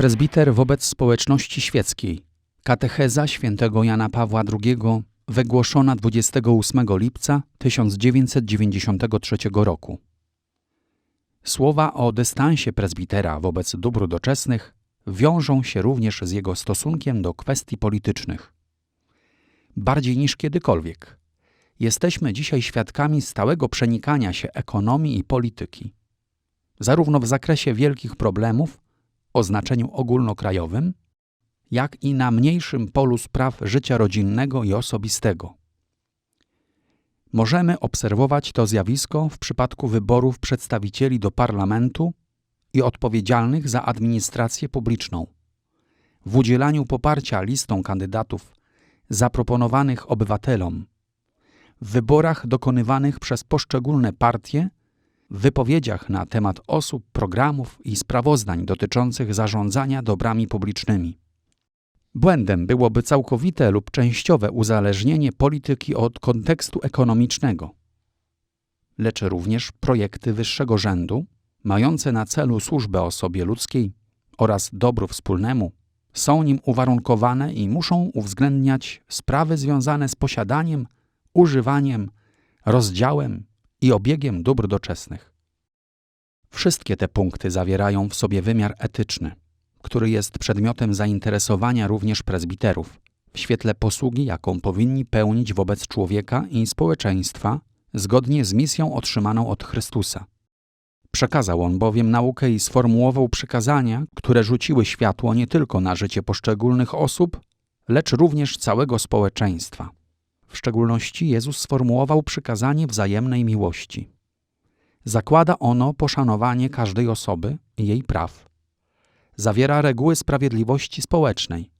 Prezbiter wobec społeczności świeckiej. Katecheza świętego Jana Pawła II wygłoszona 28 lipca 1993 roku. Słowa o dystansie prezbitera wobec dóbr doczesnych wiążą się również z jego stosunkiem do kwestii politycznych. Bardziej niż kiedykolwiek jesteśmy dzisiaj świadkami stałego przenikania się ekonomii i polityki, zarówno w zakresie wielkich problemów o znaczeniu ogólnokrajowym, jak i na mniejszym polu spraw życia rodzinnego i osobistego. Możemy obserwować to zjawisko w przypadku wyborów przedstawicieli do parlamentu i odpowiedzialnych za administrację publiczną, w udzielaniu poparcia listom kandydatów zaproponowanych obywatelom, w wyborach dokonywanych przez poszczególne partie wypowiedziach na temat osób, programów i sprawozdań dotyczących zarządzania dobrami publicznymi. Błędem byłoby całkowite lub częściowe uzależnienie polityki od kontekstu ekonomicznego, lecz również projekty wyższego rzędu, mające na celu służbę osobie ludzkiej oraz dobru wspólnemu, są nim uwarunkowane i muszą uwzględniać sprawy związane z posiadaniem, używaniem, rozdziałem i obiegiem dóbr doczesnych. Wszystkie te punkty zawierają w sobie wymiar etyczny, który jest przedmiotem zainteresowania również prezbiterów, w świetle posługi, jaką powinni pełnić wobec człowieka i społeczeństwa zgodnie z misją otrzymaną od Chrystusa. Przekazał on bowiem naukę i sformułował przykazania, które rzuciły światło nie tylko na życie poszczególnych osób, lecz również całego społeczeństwa. W szczególności Jezus sformułował przykazanie wzajemnej miłości. Zakłada ono poszanowanie każdej osoby i jej praw. Zawiera reguły sprawiedliwości społecznej,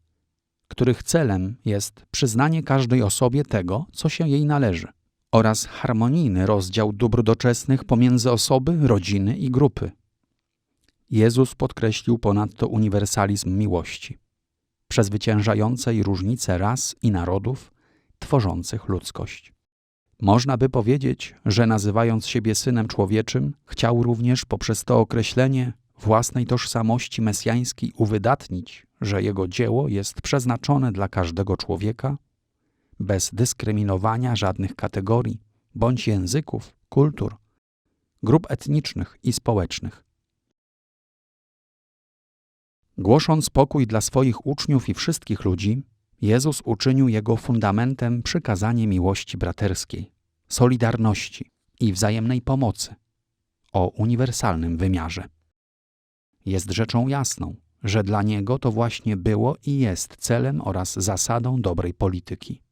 których celem jest przyznanie każdej osobie tego, co się jej należy, oraz harmonijny rozdział dóbr doczesnych pomiędzy osoby, rodziny i grupy. Jezus podkreślił ponadto uniwersalizm miłości, przezwyciężającej różnice ras i narodów, tworzących ludzkość. Można by powiedzieć, że nazywając siebie synem człowieczym, chciał również poprzez to określenie własnej tożsamości mesjańskiej uwydatnić, że jego dzieło jest przeznaczone dla każdego człowieka, bez dyskryminowania żadnych kategorii bądź języków, kultur, grup etnicznych i społecznych. Głosząc pokój dla swoich uczniów i wszystkich ludzi, Jezus uczynił jego fundamentem przykazanie miłości braterskiej, solidarności i wzajemnej pomocy o uniwersalnym wymiarze. Jest rzeczą jasną, że dla niego to właśnie było i jest celem oraz zasadą dobrej polityki.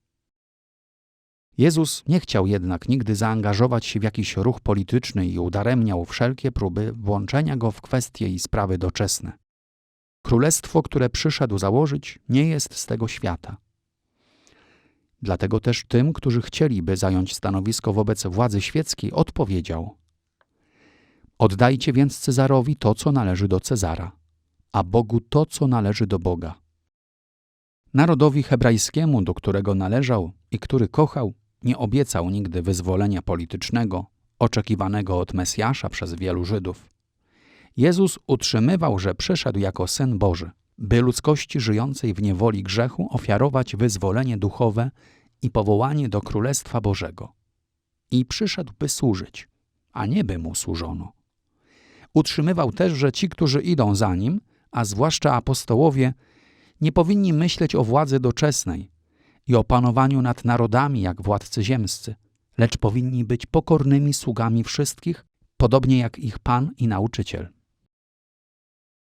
Jezus nie chciał jednak nigdy zaangażować się w jakiś ruch polityczny i udaremniał wszelkie próby włączenia go w kwestie i sprawy doczesne. Królestwo, które przyszedł założyć, nie jest z tego świata. Dlatego też tym, którzy chcieliby zająć stanowisko wobec władzy świeckiej, odpowiedział: Oddajcie więc Cezarowi to, co należy do Cezara, a Bogu to, co należy do Boga. Narodowi hebrajskiemu, do którego należał i który kochał, nie obiecał nigdy wyzwolenia politycznego, oczekiwanego od Mesjasza przez wielu Żydów. Jezus utrzymywał, że przyszedł jako Syn Boży, by ludzkości żyjącej w niewoli grzechu ofiarować wyzwolenie duchowe i powołanie do Królestwa Bożego. I przyszedł, by służyć, a nie by mu służono. Utrzymywał też, że ci, którzy idą za nim, a zwłaszcza apostołowie, nie powinni myśleć o władzy doczesnej i o panowaniu nad narodami jak władcy ziemscy, lecz powinni być pokornymi sługami wszystkich, podobnie jak ich Pan i Nauczyciel.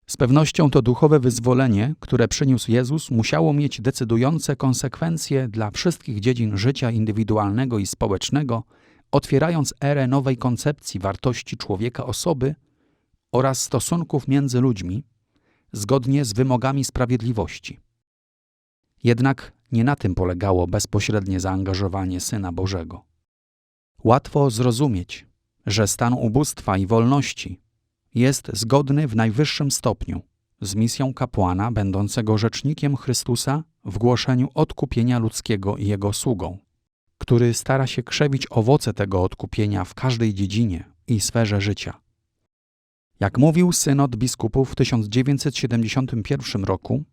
Z pewnością to duchowe wyzwolenie, które przyniósł Jezus, musiało mieć decydujące konsekwencje dla wszystkich dziedzin życia indywidualnego i społecznego, otwierając erę nowej koncepcji wartości człowieka osoby oraz stosunków między ludźmi, zgodnie z wymogami sprawiedliwości. Jednak nie na tym polegało bezpośrednie zaangażowanie Syna Bożego. Łatwo zrozumieć, że stan ubóstwa i wolności jest zgodny w najwyższym stopniu z misją kapłana będącego rzecznikiem Chrystusa w głoszeniu odkupienia ludzkiego i jego sługą, który stara się krzewić owoce tego odkupienia w każdej dziedzinie i sferze życia. Jak mówił synod biskupów w 1971 roku,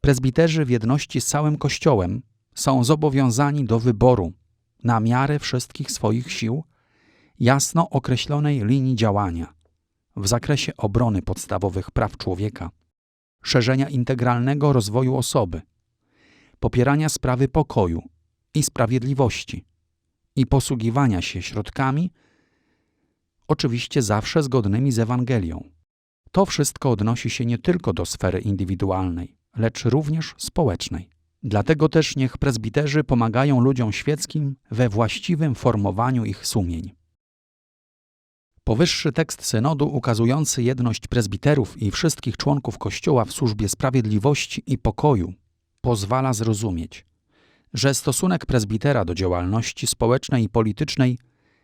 prezbiterzy w jedności z całym Kościołem są zobowiązani do wyboru na miarę wszystkich swoich sił jasno określonej linii działania w zakresie obrony podstawowych praw człowieka, szerzenia integralnego rozwoju osoby, popierania sprawy pokoju i sprawiedliwości i posługiwania się środkami, oczywiście zawsze zgodnymi z Ewangelią. To wszystko odnosi się nie tylko do sfery indywidualnej, lecz również społecznej. Dlatego też niech prezbiterzy pomagają ludziom świeckim we właściwym formowaniu ich sumień. Powyższy tekst synodu ukazujący jedność prezbiterów i wszystkich członków Kościoła w służbie sprawiedliwości i pokoju pozwala zrozumieć, że stosunek prezbitera do działalności społecznej i politycznej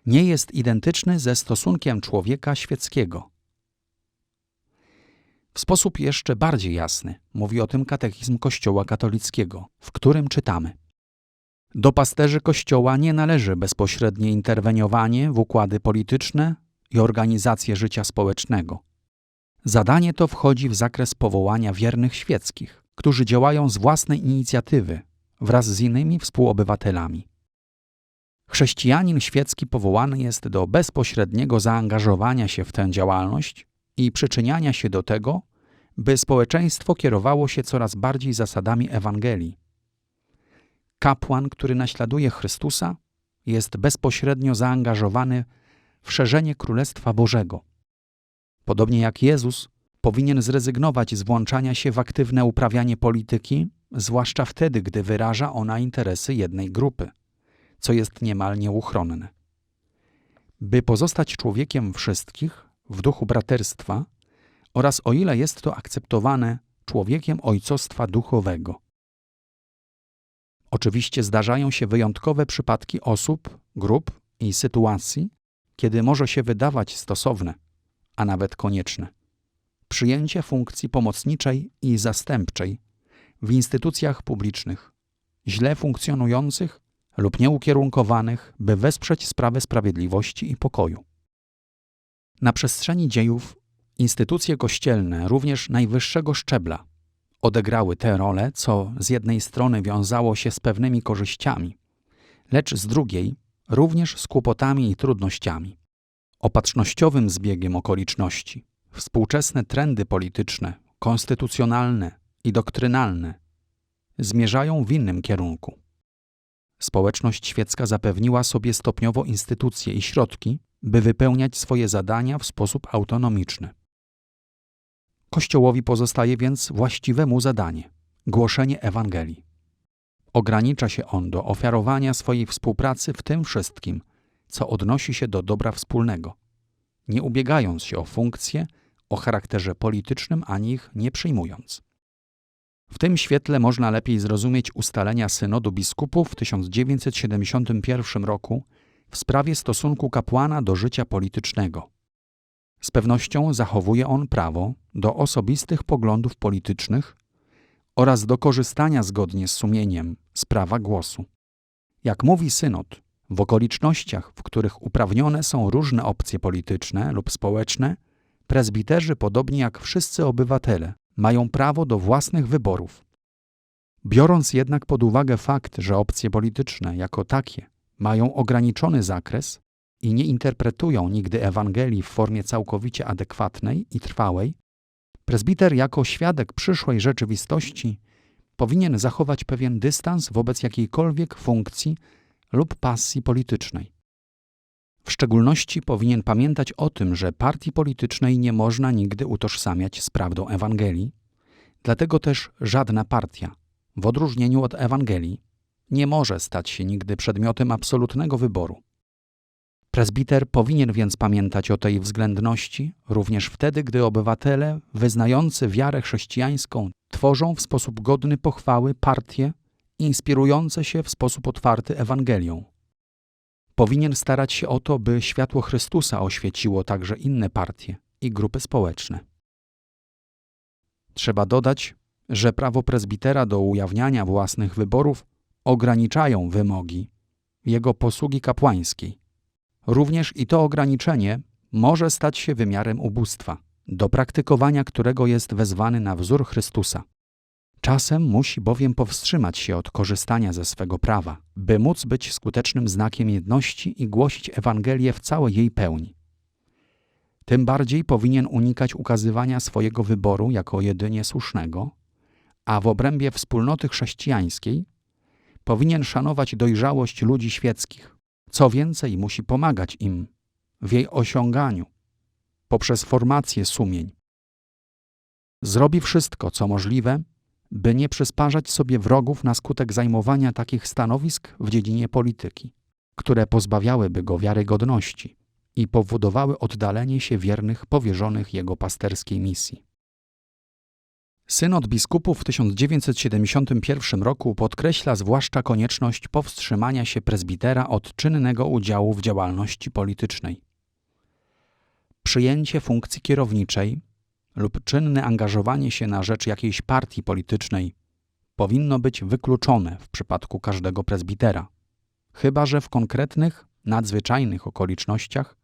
nie jest identyczny ze stosunkiem człowieka świeckiego. W sposób jeszcze bardziej jasny mówi o tym katechizm Kościoła katolickiego, w którym czytamy: Do pasterzy Kościoła nie należy bezpośrednie interweniowanie w układy polityczne i organizację życia społecznego. Zadanie to wchodzi w zakres powołania wiernych świeckich, którzy działają z własnej inicjatywy wraz z innymi współobywatelami. Chrześcijanin świecki powołany jest do bezpośredniego zaangażowania się w tę działalność i przyczyniania się do tego, by społeczeństwo kierowało się coraz bardziej zasadami Ewangelii. Kapłan, który naśladuje Chrystusa, jest bezpośrednio zaangażowany w szerzenie Królestwa Bożego. Podobnie jak Jezus, powinien zrezygnować z włączania się w aktywne uprawianie polityki, zwłaszcza wtedy, gdy wyraża ona interesy jednej grupy, co jest niemal nieuchronne. By pozostać człowiekiem wszystkich, w duchu braterstwa oraz o ile jest to akceptowane człowiekiem ojcostwa duchowego. Oczywiście zdarzają się wyjątkowe przypadki osób, grup i sytuacji, kiedy może się wydawać stosowne, a nawet konieczne. Przyjęcie funkcji pomocniczej i zastępczej w instytucjach publicznych, źle funkcjonujących lub nieukierunkowanych, by wesprzeć sprawę sprawiedliwości i pokoju. Na przestrzeni dziejów instytucje kościelne, również najwyższego szczebla, odegrały tę rolę, co z jednej strony wiązało się z pewnymi korzyściami, lecz z drugiej również z kłopotami i trudnościami. Opatrznościowym zbiegiem okoliczności współczesne trendy polityczne, konstytucjonalne i doktrynalne zmierzają w innym kierunku. Społeczność świecka zapewniła sobie stopniowo instytucje i środki, by wypełniać swoje zadania w sposób autonomiczny. Kościołowi pozostaje więc właściwe mu zadanie głoszenie Ewangelii. Ogranicza się on do ofiarowania swojej współpracy w tym wszystkim, co odnosi się do dobra wspólnego, nie ubiegając się o funkcje o charakterze politycznym ani ich nie przyjmując. W tym świetle można lepiej zrozumieć ustalenia Synodu Biskupów w 1971 roku w sprawie stosunku kapłana do życia politycznego. Z pewnością zachowuje on prawo do osobistych poglądów politycznych oraz do korzystania zgodnie z sumieniem z prawa głosu. Jak mówi synod, w okolicznościach, w których uprawnione są różne opcje polityczne lub społeczne, prezbiterzy, podobnie jak wszyscy obywatele, mają prawo do własnych wyborów. Biorąc jednak pod uwagę fakt, że opcje polityczne jako takie mają ograniczony zakres i nie interpretują nigdy Ewangelii w formie całkowicie adekwatnej i trwałej, prezbiter jako świadek przyszłej rzeczywistości powinien zachować pewien dystans wobec jakiejkolwiek funkcji lub pasji politycznej. W szczególności powinien pamiętać o tym, że partii politycznej nie można nigdy utożsamiać z prawdą Ewangelii, dlatego też żadna partia, w odróżnieniu od Ewangelii, nie może stać się nigdy przedmiotem absolutnego wyboru. Prezbiter powinien więc pamiętać o tej względności również wtedy, gdy obywatele wyznający wiarę chrześcijańską tworzą w sposób godny pochwały partie inspirujące się w sposób otwarty Ewangelią. Powinien starać się o to, by światło Chrystusa oświeciło także inne partie i grupy społeczne. Trzeba dodać, że prawo prezbitera do ujawniania własnych wyborów ograniczają wymogi jego posługi kapłańskiej. Również i to ograniczenie może stać się wymiarem ubóstwa, do praktykowania którego jest wezwany na wzór Chrystusa. Czasem musi bowiem powstrzymać się od korzystania ze swego prawa, by móc być skutecznym znakiem jedności i głosić Ewangelię w całej jej pełni. Tym bardziej powinien unikać ukazywania swojego wyboru jako jedynie słusznego, a w obrębie wspólnoty chrześcijańskiej powinien szanować dojrzałość ludzi świeckich. Co więcej, musi pomagać im w jej osiąganiu poprzez formację sumień. Zrobi wszystko, co możliwe, by nie przysparzać sobie wrogów na skutek zajmowania takich stanowisk w dziedzinie polityki, które pozbawiałyby go wiarygodności i powodowały oddalenie się wiernych powierzonych jego pasterskiej misji. Synod biskupów w 1971 roku podkreśla zwłaszcza konieczność powstrzymania się prezbitera od czynnego udziału w działalności politycznej. Przyjęcie funkcji kierowniczej lub czynne angażowanie się na rzecz jakiejś partii politycznej powinno być wykluczone w przypadku każdego prezbitera, chyba że w konkretnych, nadzwyczajnych okolicznościach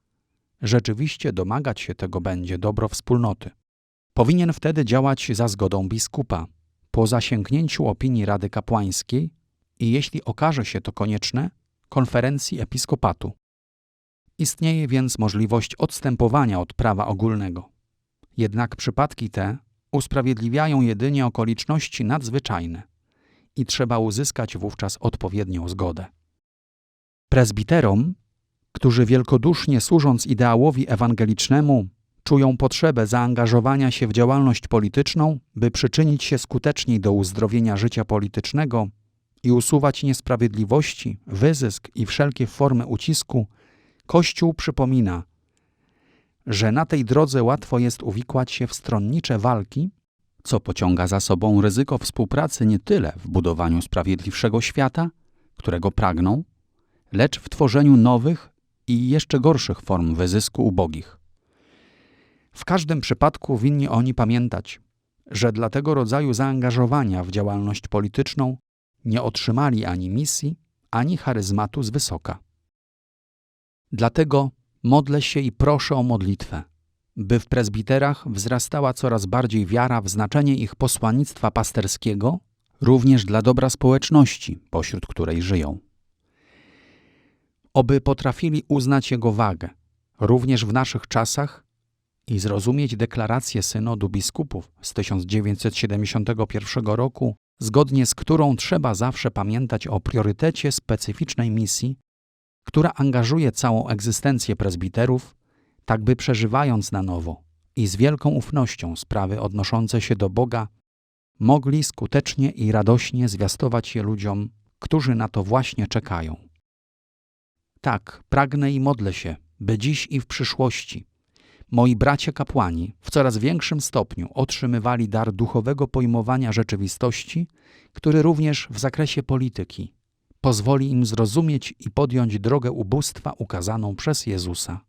rzeczywiście domagać się tego będzie dobro wspólnoty. Powinien wtedy działać za zgodą biskupa, po zasięgnięciu opinii Rady Kapłańskiej i, jeśli okaże się to konieczne, konferencji episkopatu. Istnieje więc możliwość odstępowania od prawa ogólnego. Jednak przypadki te usprawiedliwiają jedynie okoliczności nadzwyczajne i trzeba uzyskać wówczas odpowiednią zgodę. Prezbiterom, którzy wielkodusznie służąc ideałowi ewangelicznemu, czują potrzebę zaangażowania się w działalność polityczną, by przyczynić się skuteczniej do uzdrowienia życia politycznego i usuwać niesprawiedliwości, wyzysk i wszelkie formy ucisku, Kościół przypomina, że na tej drodze łatwo jest uwikłać się w stronnicze walki, co pociąga za sobą ryzyko współpracy nie tyle w budowaniu sprawiedliwszego świata, którego pragną, lecz w tworzeniu nowych i jeszcze gorszych form wyzysku ubogich. W każdym przypadku winni oni pamiętać, że dla tego rodzaju zaangażowania w działalność polityczną nie otrzymali ani misji, ani charyzmatu z wysoka. Dlatego modlę się i proszę o modlitwę, by w prezbiterach wzrastała coraz bardziej wiara w znaczenie ich posłannictwa pasterskiego, również dla dobra społeczności, pośród której żyją. Oby potrafili uznać jego wagę, również w naszych czasach, i zrozumieć deklarację synodu biskupów z 1971 roku, zgodnie z którą trzeba zawsze pamiętać o priorytecie specyficznej misji, która angażuje całą egzystencję prezbiterów, tak by przeżywając na nowo i z wielką ufnością sprawy odnoszące się do Boga, mogli skutecznie i radośnie zwiastować je ludziom, którzy na to właśnie czekają. Tak, pragnę i modlę się, by dziś i w przyszłości moi bracia kapłani w coraz większym stopniu otrzymywali dar duchowego pojmowania rzeczywistości, który również w zakresie polityki pozwoli im zrozumieć i podjąć drogę ubóstwa ukazaną przez Jezusa.